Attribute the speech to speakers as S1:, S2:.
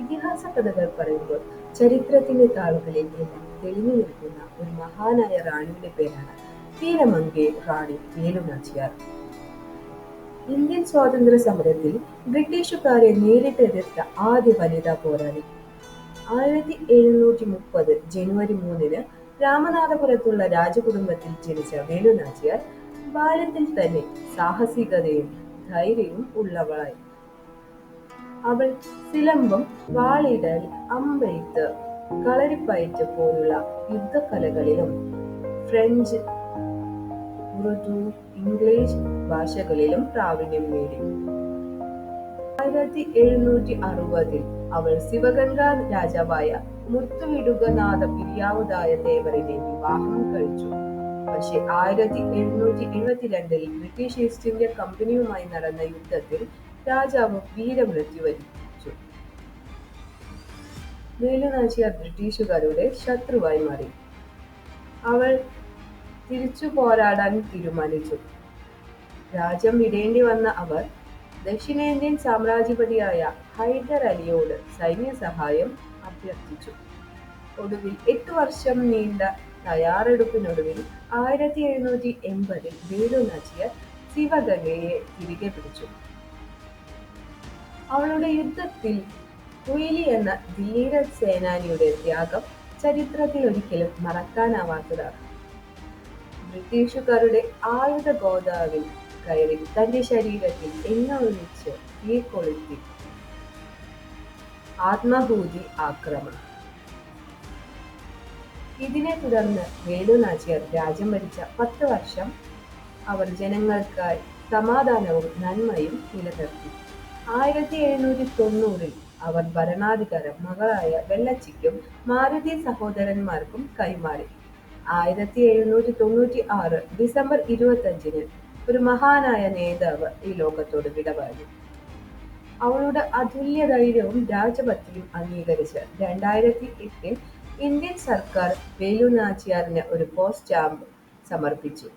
S1: ഇതിഹാസ കഥകൾ പറയുമ്പോൾ ചരിത്രത്തിന്റെ താളുകളിൽ എല്ലാം തെളിഞ്ഞു നിൽക്കുന്ന ഒരു മഹാനായ റാണിയുടെ പേരാണ് വീരമംഗൈ റാണി വേലു നാച്ചിയാർ ഇന്ത്യൻ സ്വാതന്ത്ര്യ സമരത്തിൽ ബ്രിട്ടീഷുകാരെ നേരിട്ട് എതിർത്ത ആദ്യ വനിതാ പോരാളി. ആയിരത്തി എഴുന്നൂറ്റി മുപ്പത് ജനുവരി മൂന്നിന് രാമനാഥപുരത്തുള്ള രാജകുടുംബത്തിൽ ജനിച്ച വേലു നാച്ചിയാർ ബാല്യത്തിൽ തന്നെ സാഹസികതയും ധൈര്യവും ഉള്ളവളായി. അവൾ സിലമ്പം വാളിടൽ അമ്പെയ്ത്ത് കളരിപ്പയറ്റ് പോലുള്ള യുദ്ധകലകളിലും ഫ്രഞ്ച് ഉറുദു ഇംഗ്ലീഷ് ഭാഷകളിലും പ്രാവീണ്യം നേടി. ആയിരത്തി എഴുന്നൂറ്റി അറുപതിൽ അവൾ ശിവഗംഗാ രാജാവായ മുത്തുവിടുകനാഥ പിരിയാവുതായ ദേവറിനെ വിവാഹം കഴിച്ചു. പക്ഷെ ആയിരത്തി എഴുന്നൂറ്റി എഴുപത്തിരണ്ടിൽ ബ്രിട്ടീഷ് ഈസ്റ്റ് ഇന്ത്യ കമ്പനിയുമായി നടന്ന യുദ്ധത്തിൽ രാജാവ് വീരമൃത്യു വരിച്ചു. വേലുനാച്ചിയാർ ബ്രിട്ടീഷുകാരുടെ ശത്രുവായി മാറി. അവൾ തിരിച്ചു പോരാടാൻ തീരുമാനിച്ചു. രാജ്യം വിടേണ്ടി വന്ന അവർ ദക്ഷിണേന്ത്യൻ സാമ്രാജ്യപതിയായ ഹൈദർ അലിയോട് സൈന്യ സഹായം അഭ്യർത്ഥിച്ചു. ഒടുവിൽ എട്ടു വർഷം നീണ്ട തയ്യാറെടുപ്പിനൊടുവിൽ ആയിരത്തി എഴുന്നൂറ്റി എൺപതിൽ വേലു നാച്ചിയാർ ശിവഗംഗയെ തിരികെ പിടിച്ചു. അവളുടെ യുദ്ധത്തിൽ കുയിലി എന്ന ധീര സേനാനിയുടെ ത്യാഗം ചരിത്രത്തിൽ ഒരിക്കലും മറക്കാനാവാത്തതാണ്. ബ്രിട്ടീഷുകാരുടെ ആയുധ ഗോദാവിൽ കയറി തന്റെ ശരീരത്തിൽ എണ്ണ ഒഴിച്ച് തീ കൊളുത്തി. ആത്മഭൂതി ആക്രമണം. ഇതിനെ തുടർന്ന് വേലു നാച്ചിയർ രാജ്യം ഭരിച്ച പത്ത് വർഷം അവർ ജനങ്ങൾക്കായി സമാധാനവും നന്മയും നിലനിർത്തി. ആയിരത്തി എഴുന്നൂറ്റി തൊണ്ണൂറിൽ അവർ ഭരണാധികാരം മകളായ വെള്ളച്ചിക്കും മാരുതി സഹോദരന്മാർക്കും കൈമാറി. ആയിരത്തി എഴുന്നൂറ്റി തൊണ്ണൂറ്റി ആറ് ഡിസംബർ ഇരുപത്തഞ്ചിന് ഒരു മഹാനായ നേതാവ് ഈ ലോകത്തോട് വിട അവളുടെ അതുല്യ ധൈര്യവും രാജഭക്തിയും അംഗീകരിച്ച് രണ്ടായിരത്തി എട്ടിൽ ഇന്ത്യൻ സർക്കാർ വേലു നാച്ചിയാറിന് ഒരു പോസ്റ്റ് സ്റ്റാമ്പ് സമർപ്പിച്ചു.